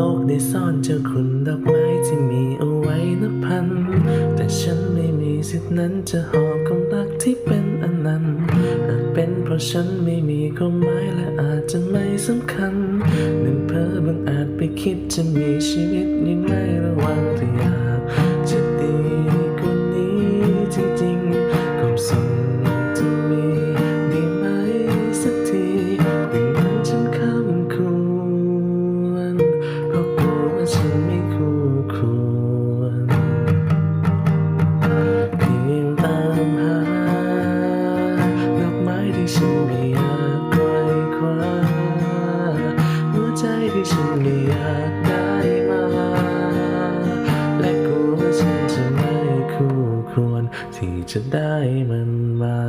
โลกได้ซ่อนเจ้าคุณดอกไม้ที่มีเอาไว้นับพัน แต่ฉันไม่มีสิทธินั้นจะหอบความรักที่เป็นอนันต์อาจเป็นเพราะฉันไม่มีความหมายและอาจจะไม่สำคัญหนึ่งเพอบังอาจไปคิดจะมีชีวิตยังไงระวังที่ ฉันไม่อยากไกลคว้าหัวใจที่ฉันไม่อยากได้มา และกลัวฉันจะไม่คู่ควรที่จะได้มันมา